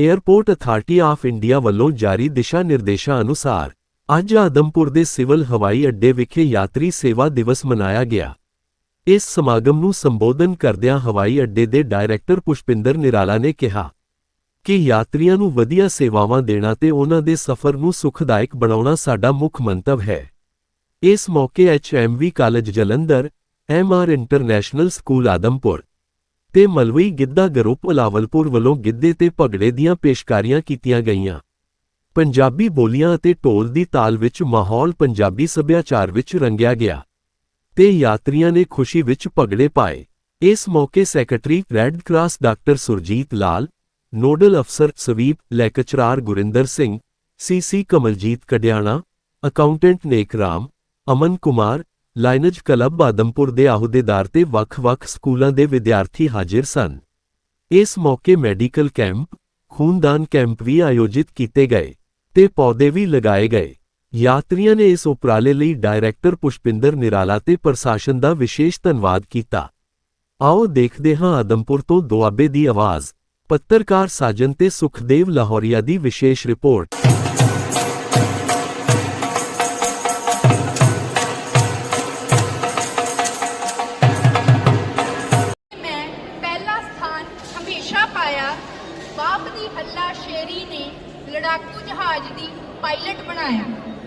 Airport authority of India ਵੱਲੋਂ ਜਾਰੀ ਦਿਸ਼ਾ ਨਿਰਦੇਸ਼ਾਂ ਅਨੁਸਾਰ ਅੱਜ ਆਦਮਪੁਰ ਦੇ ਸਿਵਲ ਹਵਾਈ ਅੱਡੇ ਵਿਖੇ ਯਾਤਰੀ ਸੇਵਾ ਦਿਵਸ ਮਨਾਇਆ ਗਿਆ। ਇਸ ਸਮਾਗਮ ਨੂੰ ਸੰਬੋਧਨ ਕਰਦਿਆਂ ਹਵਾਈ ਅੱਡੇ ਦੇ ਡਾਇਰੈਕਟਰ ਪੁਸ਼ਪਿੰਦਰ ਨਿਰਾਲਾ ਨੇ ਕਿਹਾ ਕਿ ਯਾਤਰੀਆਂ ਨੂੰ ਵਧੀਆ ਸੇਵਾਵਾਂ ਦੇਣਾ ਤੇ ਉਹਨਾਂ ਦੇ ਸਫ਼ਰ ਨੂੰ ਸੁਖਦਾਇਕ ਬਣਾਉਣਾ ਸਾਡਾ ਮੁੱਖ ਮੰਤਵ ਹੈ। ਇਸ ਮੌਕੇ HMV college Jalandhar MR international school Adampur ਤੇ ਮਲਵਈ ਗਿੱਧਾ ਗਰੁੱਪ ਅਲਾਵਲਪੁਰ ਵੱਲੋਂ ਗਿੱਧੇ ਤੇ ਭਗੜੇ ਦੀਆਂ ਪੇਸ਼ਕਾਰੀਆਂ ਕੀਤੀਆਂ ਗਈਆਂ। ਪੰਜਾਬੀ ਬੋਲੀਆਂ ਅਤੇ ਢੋਲ ਦੀ ਤਾਲ ਵਿੱਚ ਮਾਹੌਲ ਪੰਜਾਬੀ ਸੱਭਿਆਚਾਰ ਵਿੱਚ ਰੰਗਿਆ ਗਿਆ। ਤੇ ਯਾਤਰੀਆਂ ਨੇ ਖੁਸ਼ੀ ਵਿੱਚ ਭਗੜੇ ਪਾਏ। ਇਸ ਮੌਕੇ secretary red cross doctor Surjit Lal, nodal ਅਫਸਰ SVEEP lecturer Gurinder Singh CC Kamaljit Kadiana, accountant Nek Ram, Aman Kumar Lions club Adampur ਦੇ ਅਹੁਦੇਦਾਰ ਤੇ ਵੱਖ-ਵੱਖ ਸਕੂਲਾਂ ਦੇ ਵਿਦਿਆਰਥੀ ਹਾਜ਼ਰ ਸਨ। ਇਸ ਮੌਕੇ ਮੈਡੀਕਲ ਕੈਂਪ, ਖੂਨਦਾਨ ਕੈਂਪ ਵੀ ਆਯੋਜਿਤ ਕੀਤੇ ਗਏ ਤੇ ਪੌਦੇ ਵੀ ਲਗਾਏ ਗਏ। ਯਾਤਰੀਆਂ ਨੇ ਇਸ ਉਪਰਾਲੇ ਲਈ ਡਾਇਰੈਕਟਰ ਪੁਸ਼ਪਿੰਦਰ ਨਿਰਾਲਾ ਤੇ ਪ੍ਰਸ਼ਾਸਨ ਦਾ ਵਿਸ਼ੇਸ਼ ਧੰਨਵਾਦ ਕੀਤਾ। ਆਓ ਦੇਖਦੇ ਹਾਂ ਆਦਮਪੁਰ ਤੋਂ ਦੁਆਬੇ ਦੀ ਆਵਾਜ਼, ਪੱਤਰਕਾਰ ਸਾਜਨ ਤੇ ਸੁਖਦੇਵ ਲਾਹੌਰੀਆ ਦੀ ਵਿਸ਼ੇਸ਼ ਰਿਪੋਰਟ। ਬਾਪ ਦੀ ਹੱਲਾ ਸ਼ੇਰੀ ਨੇ ਲੜਾਕੂ ਜਹਾਜ਼ ਦੀ ਪਾਇਲਟ ਬਣਾਇਆ।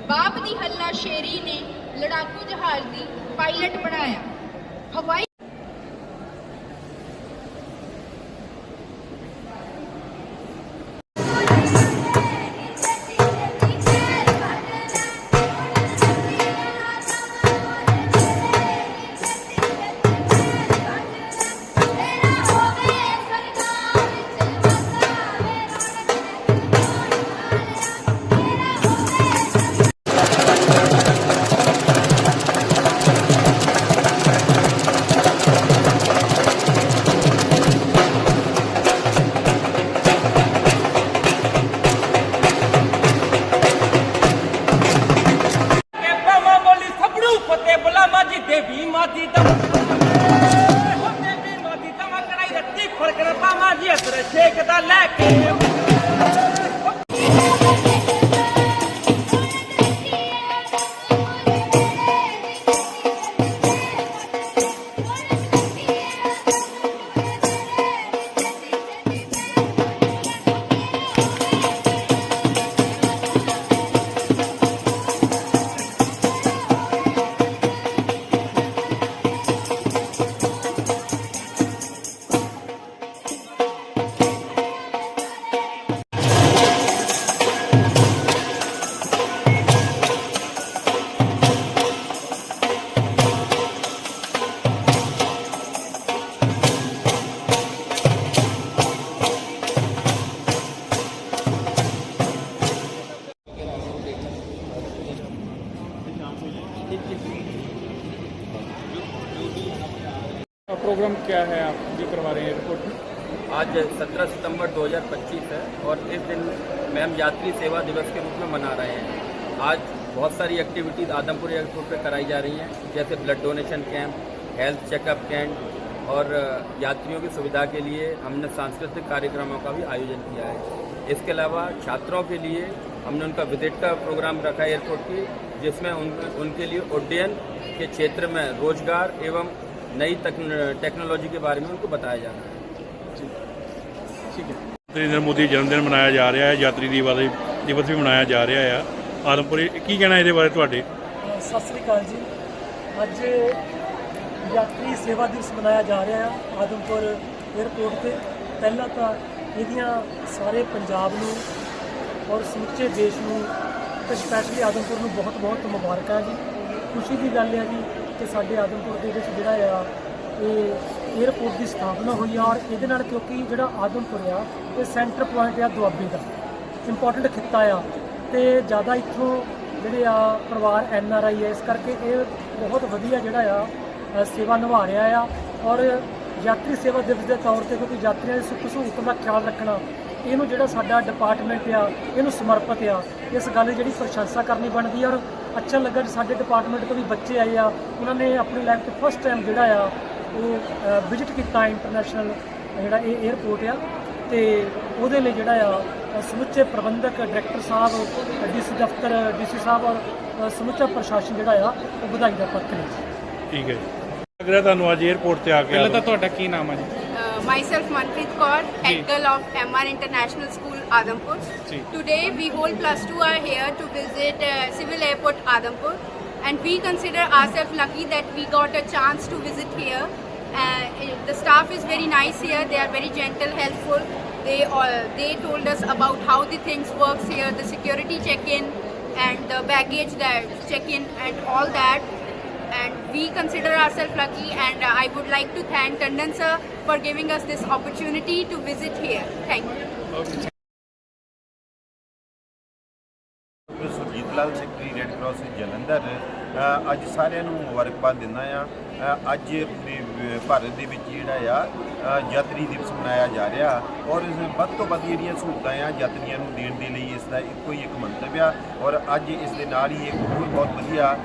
ਬਾਪ ਦੀ ਹੱਲਾ ਸ਼ੇਰੀ ਨੇ ਲੜਾਕੂ ਜਹਾਜ਼ ਦੀ ਪਾਇਲਟ ਬਣਾਇਆ। ਹਵਾਈ ਦੇਵੀ ਮਾਜੀ ਦਾ ਹੋ ਦੇਵੀ ਮਾਜੀ ਦਾ ਮੈਂ ਕੜਾਈ ਰੱਤੀ ਫੜਕਣ ਪਾਵਾਂ ਜੀ ਅਸਰ प्रोग्राम क्या है आप? जो करवा रहे हैं एयरपोर्ट में? आज 17 सितंबर 2025 है और इस दिन में हम यात्री सेवा दिवस के रूप में मना रहे हैं। आज बहुत सारी एक्टिविटीज़ आदमपुर एयरपोर्ट पर कराई जा रही हैं जैसे blood donation camp health checkup camp और यात्रियों की सुविधा के लिए हमने सांस्कृतिक कार्यक्रमों का भी आयोजन किया है। इसके अलावा छात्रों के लिए हमने उनका विज़िट का प्रोग्राम रखा है एयरपोर्ट की जिसमें उन, उनके लिए उड्डयन के क्षेत्र में रोज़गार एवं नई टेक्नोलॉजी के बारे में उनको बताया जा रहा है। ठीक है। ਨਰਿੰਦਰ ਮੋਦੀ ਜਨਮ ਦਿਨ ਮਨਾਇਆ ਜਾ ਰਿਹਾ ਹੈ ਯਾਤਰੀ ਦਿਵਸ ਵੀ- ਦਿਵਸ ਵੀ ਮਨਾਇਆ ਜਾ ਰਿਹਾ ਆ ਆਦਮਪੁਰ ਕੀ ਕਹਿਣਾ ਇਹਦੇ ਬਾਰੇ ਤੁਹਾਡੇ ਸਤਿ ਸ੍ਰੀ ਅਕਾਲ ਜੀ ਅੱਜ ਯਾਤਰੀ ਸੇਵਾ ਦਿਵਸ ਮਨਾਇਆ ਜਾ ਰਿਹਾ ਹੈ ਆਦਮਪੁਰ 에ਅਰਪੋਰਟ ਤੇ ਪਹਿਲਾਂ ਤਾਂ ਇਹਦੀਆਂ ਸਾਰੇ ਪੰਜਾਬ ਨੂੰ ਔਰ ਸਮੁੱਚੇ ਦੇਸ਼ ਨੂੰ ਤੇ ਸਪੈਸ਼ਲੀ ਆਦਮਪੁਰ ਨੂੰ ਬਹੁਤ ਬਹੁਤ ਮੁਬਾਰਕਾਂ ਜੀ ਖੁਸ਼ੀ ਦੀ ਗੱਲ ਹੈ ਜੀ ਕਿ ਸਾਡੇ ਆਦਮਪੁਰ ਦੇ ਵਿੱਚ ਜਿਹੜਾ ਆ, ਇਹ 에ਅਰਪੋਰਟ ਦੀ ਸਥਾਪਨਾ ਹੋਈ ਆ ਔਰ ਇਹਦੇ ਨਾਲ ਕਿਉਂਕਿ ਜਿਹੜਾ ਆਦਮਪੁਰ ਆ, ਇਹ ਸੈਂਟਰ ਪੁਆਇੰਟ ਆ ਦੁਆਬੇ ਦਾ ਇੰਪੋਰਟੈਂਟ ਖਿੱਤਾ ਆ। ਤੇ ਜ਼ਿਆਦਾ ਇੱਥੋਂ ਜਿਹੜੇ ਆ ਪਰਿਵਾਰ ਐਨ ਆਰ ਆਈ ਹੈ ਇਸ ਕਰਕੇ ਇਹ ਬਹੁਤ ਵਧੀਆ ਜਿਹੜਾ ਆ ਸੇਵਾ ਨਿਭਾ ਰਿਹਾ ਆ। ਔਰ ਯਾਤਰੀ ਸੇਵਾ ਦਿਵਸ ਦੇ ਤੌਰ ਤੇ ਕਿਉਂਕਿ ਯਾਤਰੀਆਂ ਦੀ ਸੁੱਖ ਸਹੂਲਤਾਂ ਦਾ ਖਿਆਲ ਰੱਖਣਾ ਇਹਨੂੰ ਜਿਹੜਾ ਸਾਡਾ ਡਿਪਾਰਟਮੈਂਟ ਆ ਇਹਨੂੰ ਸਮਰਪਿਤ ਆ। ਇਸ ਗੱਲ ਦੀ ਜਿਹੜੀ ਪ੍ਰਸ਼ੰਸਾ ਕਰਨੀ ਬਣਦੀ ਆ ਔਰ ਅੱਛਾ ਲੱਗਾ ਕਿ ਸਾਡੇ ਡਿਪਾਰਟਮੈਂਟ ਤੋਂ ਵੀ ਬੱਚੇ ਆਏ ਆ ਉਹਨਾਂ ਨੇ ਆਪਣੀ ਲਾਈਫ 'ਚ ਫਸਟ ਟਾਈਮ ਜਿਹੜਾ ਆ ਉਹ ਵਿਜ਼ਿਟ ਕੀਤਾ ਇੰਟਰਨੈਸ਼ਨਲ ਜਿਹੜਾ ਇਹ 에ਅਰਪੋਰਟ ਆ। ਤੇ ਉਹਦੇ ਲਈ ਜਿਹੜਾ ਆ ਸਮੁੱਚੇ ਪ੍ਰਬੰਧਕ ਡਾਇਰੈਕਟਰ ਸਾਹਿਬ ਡੀਸੀ ਦਫ਼ਤਰ ਡੀਸੀ ਸਾਹਿਬ ਔਰ ਸਮੁੱਚਾ ਪ੍ਰਸ਼ਾਸਨ ਜਿਹੜਾ ਆ ਉਹ ਵਧਾਈ ਦਾ ਪੱਤਰ ਹੈ ਠੀਕ ਹੈ ਜੀ। ਲੱਗ ਰਿਹਾ ਤੁਹਾਨੂੰ ਅੱਜ 에ਅਰਪੋਰਟ ਤੇ ਆ ਕੇ ਪਹਿਲਾਂ ਤਾਂ ਤੁਹਾਡਾ ਕੀ ਨਾਮ ਹੈ ਜੀ? Myself Manpreet Kaur, head girl of MR International School, Adampur. Today we whole plus two are here to visit uh, Civil Airport, Adampur, and we consider ourselves lucky that we got a chance to visit here. Uh, the staff is very nice here. They are very gentle, helpful. They all they told us about how the things works here, the security check-in, and the baggage that check-in, and all that and we consider ourselves lucky and uh, I would like to thank Tandon sir for giving us this opportunity to visit here. Thank you. Okay. Lal secretary red cross Jalandhar ਅੱਜ ਸਾਰਿਆਂ ਨੂੰ ਮੁਬਾਰਕਬਾਦ ਦਿੰਦਾ ਆ ਅੱਜ ਪੂਰੇ ਭਾਰਤ ਦੇ ਵਿੱਚ ਜਿਹੜਾ ਆ ਯਾਤਰੀ ਦਿਵਸ ਮਨਾਇਆ ਜਾ ਰਿਹਾ ਔਰ ਇਸ ਵੱਧ ਤੋਂ ਵੱਧ ਜਿਹੜੀਆਂ ਸਹੂਲਤਾਂ ਆ ਯਾਤਰੀਆਂ ਨੂੰ ਦੇਣ ਦੇ ਲਈ ਇਸ ਦਾ ਇੱਕੋ ਹੀ ਇੱਕ ਮੰਤਵ ਆ ਔਰ ਅੱਜ ਇਸ ਦੇ ਨਾਲ ਹੀ ਇੱਕ ਹੋਰ ਬਹੁਤ ਵਧੀਆ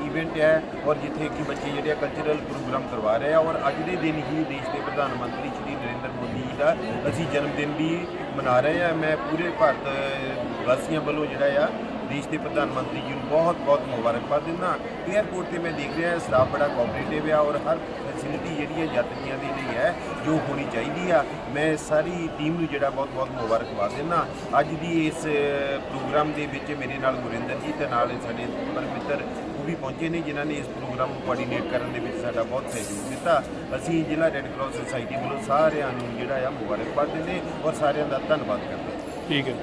ਇਵੈਂਟ ਹੈ ਔਰ ਜਿੱਥੇ ਕਿ ਬੱਚੇ ਜਿਹੜੇ ਕਲਚਰਲ ਪ੍ਰੋਗਰਾਮ ਕਰਵਾ ਰਹੇ ਆ ਔਰ ਅੱਜ ਦੇ ਦਿਨ ਹੀ ਦੇਸ਼ ਦੇ ਪ੍ਰਧਾਨ ਮੰਤਰੀ ਸ਼੍ਰੀ ਨਰਿੰਦਰ ਮੋਦੀ ਜੀ ਦਾ ਅਸੀਂ ਜਨਮ ਦਿਨ ਵੀ ਮਨਾ ਰਹੇ ਆ। ਮੈਂ ਪੂਰੇ ਭਾਰਤ ਵਾਸੀਆਂ ਵੱਲੋਂ ਜਿਹੜਾ ਆ ਦੇਸ਼ ਦੇ ਪ੍ਰਧਾਨ ਮੰਤਰੀ ਜੀ ਨੂੰ ਬਹੁਤ ਬਹੁਤ ਮੁਬਾਰਕਬਾਦ ਦਿੰਦਾ 에ਅਰਪੋਰਟ ਤੇ ਮੈਂ ਦੇਖ ਰਿਹਾ ਸਟਾਫ ਬੜਾ ਕੋਆਪਰੇਟਿਵ ਆ ਔਰ ਹਰ ਫੈਸਿਲਿਟੀ ਜਿਹੜੀ ਹੈ ਯਾਤਰੀਆਂ ਦੇ ਲਈ ਹੈ, ਜੋ ਹੋਣੀ ਚਾਹੀਦੀ ਆ। ਮੈਂ ਸਾਰੀ ਟੀਮ ਨੂੰ ਜਿਹੜਾ ਬਹੁਤ ਬਹੁਤ ਮੁਬਾਰਕਬਾਦ ਦਿੰਦਾ ਅੱਜ ਦੀ ਇਸ ਪ੍ਰੋਗਰਾਮ ਦੇ ਵਿੱਚ ਮੇਰੇ ਨਾਲ ਗੁਰਿੰਦਰ ਜੀ ਤੇ ਨਾਲ ਸਾਡੇ ਪਰਮ ਮਿੱਤਰ ਉਹ ਵੀ ਪਹੁੰਚੇ ਨੇ, ਜਿਨ੍ਹਾਂ ਨੇ ਇਸ ਪ੍ਰੋਗਰਾਮ ਨੂੰ ਕੋਆਰਡੀਨੇਟ ਕਰਨ ਦੇ ਵਿੱਚ ਸਾਡਾ ਬਹੁਤ ਸਹਿਯੋਗ ਦਿੱਤਾ। ਅਸੀਂ ਜ਼ਿਲ੍ਹਾ ਰੈੱਡ ਕਰਾਸ ਸੁਸਾਇਟੀ ਵੱਲੋਂ ਸਾਰਿਆਂ ਨੂੰ ਜਿਹੜਾ ਆ ਮੁਬਾਰਕਬਾਦ ਦਿੰਦੇ ਔਰ ਸਾਰਿਆਂ ਦਾ ਧੰਨਵਾਦ ਕਰਦੇ ਠੀਕ ਹੈ।